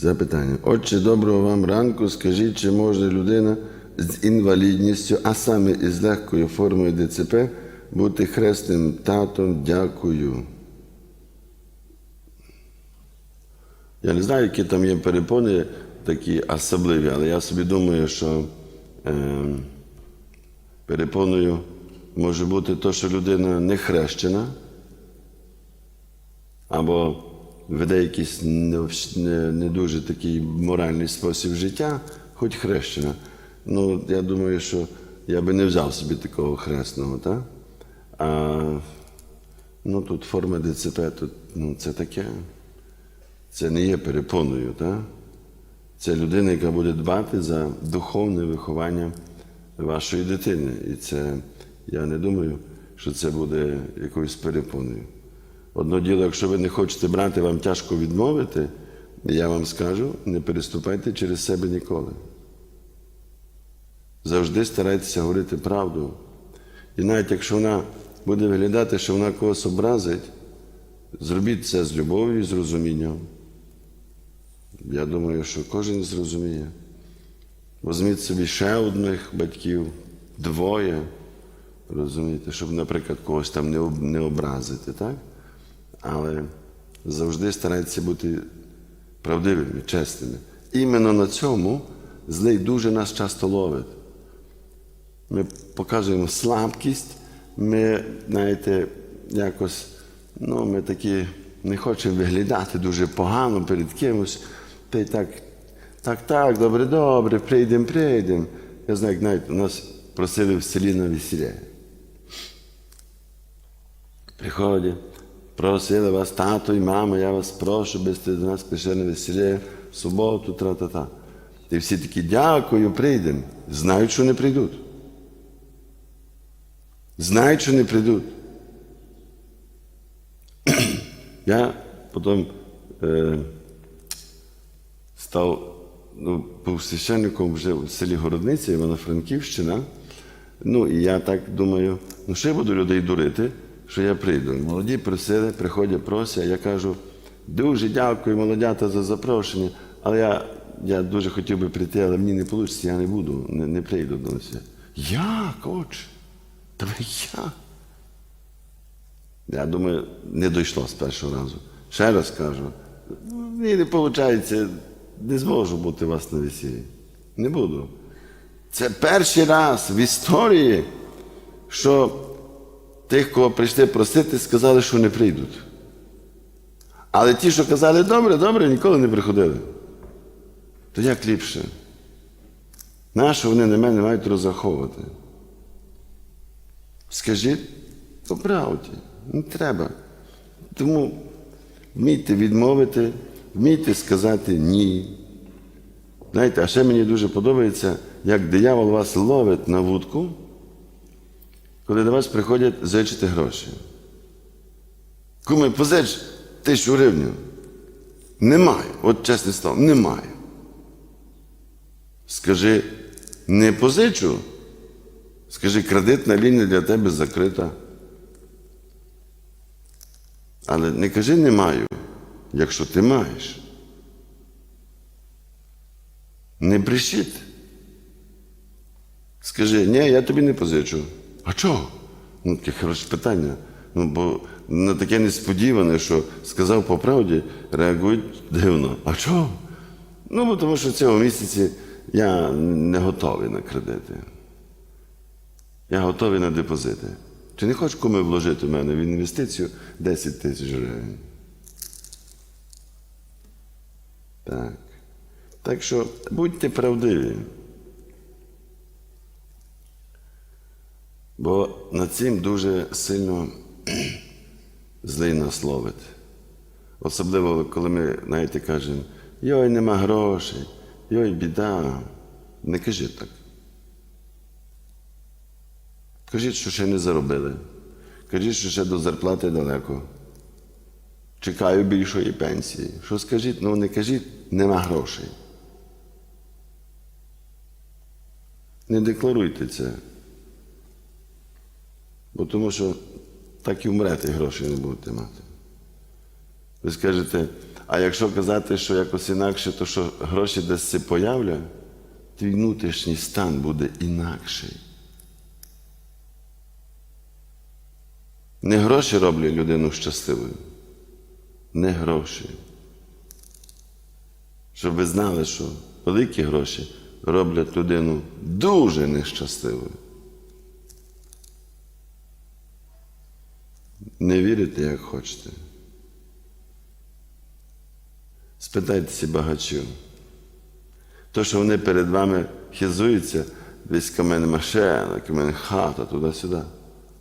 Запитання. Отче, доброго вам ранку. Скажіть, чи може людина з інвалідністю, а саме із легкою формою ДЦП, бути хресним татом? Дякую. Я не знаю, які там є перепони такі особливі, але я собі думаю, що е, перепоною може бути те, що людина не хрещена, або веде якийсь не, не, не дуже такий моральний спосіб життя, хоч хрещена. Ну, я думаю, що я би не взяв собі такого хресного, так? А ну, тут форма ДЦП, тут, ну, це таке. Це не є перепоною, так? Це людина, яка буде дбати за духовне виховання вашої дитини. І це, я не думаю, що це буде якоюсь перепоною. Одно діло, якщо ви не хочете брати, вам тяжко відмовити, я вам скажу, не переступайте через себе ніколи. Завжди старайтеся говорити правду. І навіть якщо вона буде виглядати, що вона когось образить, зробіть це з любов'ю і з розумінням. Я думаю, що кожен зрозуміє. Візьміть собі ще одних батьків, двоє, розумієте, щоб, наприклад, когось там не образити, так? Але завжди старайтеся бути правдивими, чесними. Іменно на цьому злий дуже нас часто ловить. Ми показуємо слабкість, ми, знаєте, якось, ну, ми такі не хочемо виглядати дуже погано перед кимось. Та й так, так, так, добре, добре, прийдемо, прийдемо. Я знаю, як навіть нас просили в селі на весілля. Приходять, просили вас, тато і мама, я вас прошу, би до нас прийшли на весілля в суботу, тра-та-та. І всі такі, дякую, прийдемо. Знають, що не прийдуть. Знають, що не прийдуть. Я потім е, став ну, був вже в селі Городниця, Івано-Франківщина. Ну, і я так думаю, ну що я буду людей дурити, що я прийду. Молоді просили, приходять, просять, я кажу, дуже дякую, молодята, за запрошення, але я, я дуже хотів би прийти, але мені не вийде, я не буду, не, не прийду до нас. Як, отче? Та ви як? Я думаю, не дійшло з першого разу. Ще раз кажу, мені не виходить, не зможу бути у вас на весіллі. Не буду. Це перший раз в історії, що тих, кого прийшли просити, сказали, що не прийдуть. Але ті, що казали, добре, добре, ніколи не приходили. То як ліпше? Нащо вони на мене мають розраховувати? Скажіть по правді, не треба. Тому вмійте відмовити, вмійте сказати ні. Знаєте, а ще мені дуже подобається, як диявол вас ловить на вудку, коли до вас приходять зичити гроші. Куми, позич тисячу гривень. Немає. От чесне слово, немає. Скажи, не позичу. Скажи, кредитна лінія для тебе закрита. Але не кажи не маю, якщо ти маєш. Не брешіть. Скажи, ні, я тобі не позичу. А чого? Ну, таке хороше питання. Ну, бо на таке несподіване, що сказав по правді, реагують дивно. А чого? Ну, бо тому що цього місяці я не готовий на кредити. Я готовий на депозити. Чи не хочеш кому вложити в мене в інвестицію 10 тисяч гривень? Так. Так що будьте правдиві. Бо над цим дуже сильно злий нас ловить. Особливо, коли ми, знаєте, кажемо, йой, нема грошей, йой, біда. Не кажіть так. Кажіть, що ще не заробили. Кажіть, що ще до зарплати далеко. Чекаю більшої пенсії. Що скажіть? Ну не кажіть, нема грошей. Не декларуйте це. Бо тому що так і вмрете, і грошей не будете мати. Ви скажете, А якщо казати, що якось інакше, то що гроші десь це появля, твій внутрішній стан буде інакший. Не гроші роблять людину щасливою. Не гроші. Щоб ви знали, що великі гроші роблять людину дуже нещасливою. Не вірите, як хочете. Спитайтеся багачів. То, що вони перед вами хизуються, десь мене машина, мене хата, туди-сюди.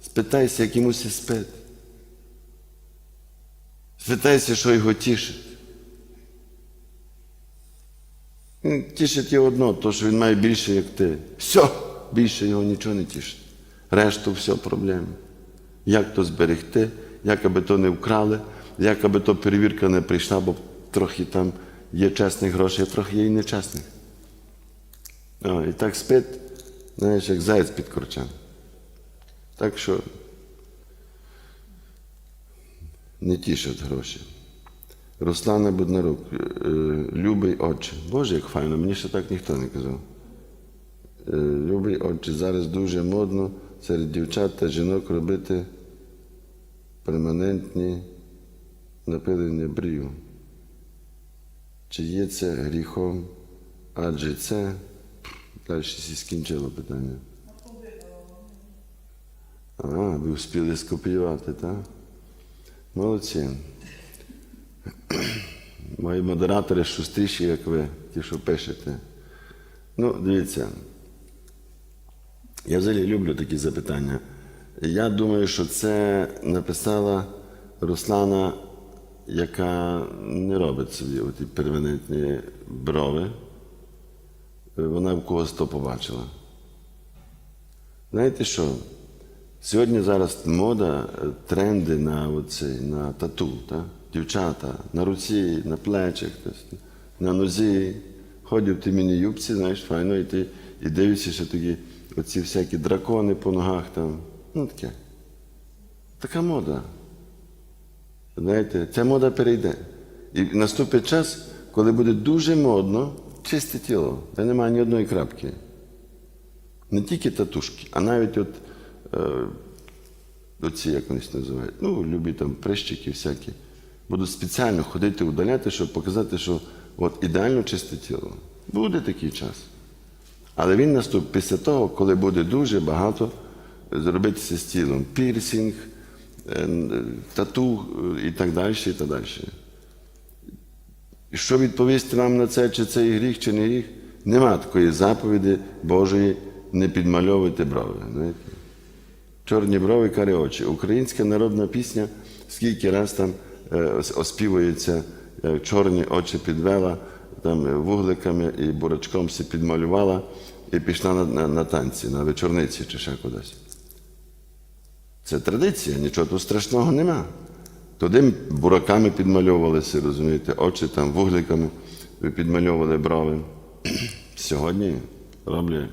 Спитайся, як йому сі спить. Спитайся, що його тішить. Тішить його одно, то, що він має більше, як ти. Все, більше його нічого не тішить. Решту все проблеми. Як то зберегти, як аби то не вкрали, як аби то перевірка не прийшла, бо трохи там є чесних грошей, а трохи є і нечесних. О, і так спить, знаєш, як заяць під корчем. Так що не тішать гроші. Руслана Буднарук, е, е, любий отче. Боже, як файно, мені ще так ніхто не казав. Е, Любий отче, зараз дуже модно серед дівчат та жінок робити перманентні напилення брів. Чи є це гріхом? Адже це. Далі скінчило питання. А, ви встигли скопіювати, так? Молодці. Мої модератори шустріші, як ви, ті, що пишете. Ну, дивіться. Я взагалі люблю такі запитання. Я думаю, що це написала Руслана, яка не робить собі оті перманентні брови. Вона в когось то побачила. Знаєте що? Сьогодні зараз мода, е, тренди на, оцей, на тату, та? дівчата, на руці, на плечах, на нозі. Ходять в тій міні-юбці, знаєш, файно, і ти і дивишся, що такі оці всякі дракони по ногах там. Ну таке. Така мода. Знаєте, ця мода перейде. І наступить час, коли буде дуже модно чисте тіло, де немає ні одної крапки. Не тільки татушки, а навіть от е, оці, як вони називають, ну, любі там прищики всякі. Будуть спеціально ходити удаляти, щоб показати, що от ідеально чисте тіло. Буде такий час. Але він наступить після того, коли буде дуже багато зробитися з тілом. Пірсінг, е, тату е, і так далі, і так далі. Що відповісти нам на це, чи це і гріх, чи не гріх? Нема такої заповіді Божої не підмальовуйте брови. Знаєте? Чорні брови, карі очі. Українська народна пісня, скільки раз там е, оспівується, чорні очі підвела, там е, вугликами і бурачком все підмалювала і пішла на, на, на танці, на вечорниці чи ще кудись. Це традиція, нічого тут страшного нема. Туди бураками підмальовувалися, розумієте, очі там вугликами підмальовували брови. Сьогодні роблять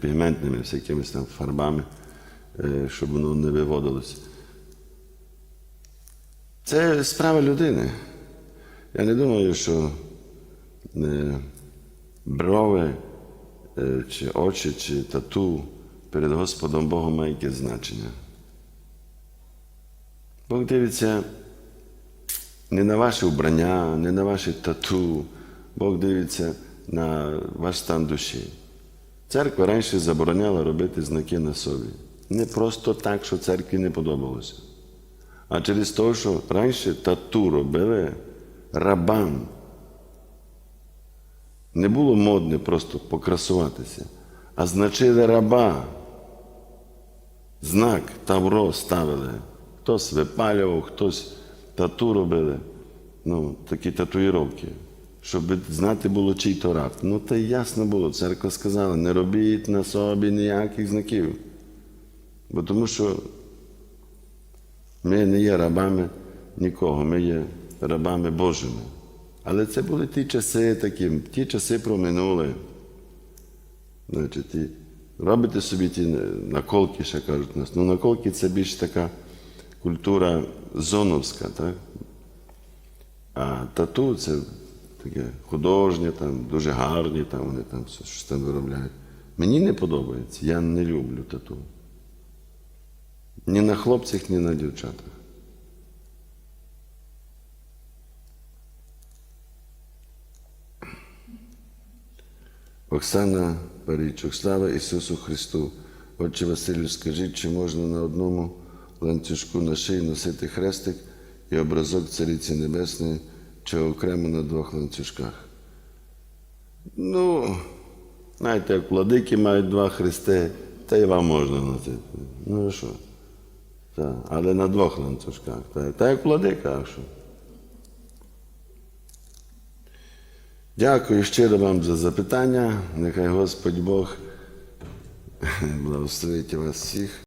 пігментними всякими там фарбами, е, щоб воно не виводилося. Це справа людини. Я не думаю, що е, брови, е, чи очі, чи тату перед Господом Богом має якесь значення. Бог дивиться не на ваше вбрання, не на ваші тату. Бог дивиться на ваш стан душі. Церква раніше забороняла робити знаки на собі. Не просто так, що церкві не подобалося. А через те, що раніше тату робили рабам. Не було модне просто покрасуватися, а значили раба. Знак Тавро ставили. Хтось випалював, хтось тату робили. Ну, такі татуїровки. Щоб знати було, чий то раб. Ну, та ясно було. Церква сказала, не робіть на собі ніяких знаків. Бо тому що ми не є рабами нікого, ми є рабами Божими. Але це були ті часи такі, ті часи проминули. Значить, робите собі ті наколки, ще кажуть нас. Ну, наколки це більш така культура зоновська, так? А тату це таке художнє, там, дуже гарні, там вони там все, щось там виробляють. Мені не подобається, я не люблю тату. Ні на хлопцях, ні на дівчатах. Оксана Парічук, слава Ісусу Христу. Отче Василю, скажіть, чи можна на одному ланцюжку на шиї носити хрестик і образок Цариці Небесної, чи окремо на двох ланцюжках? Ну, знаєте, як владики мають два хрести, та й вам можна носити. Ну що? Але на двох ланцюжках. Так, та як владика, а що? Дякую щиро вам за запитання. Нехай Господь Бог благословить вас всіх.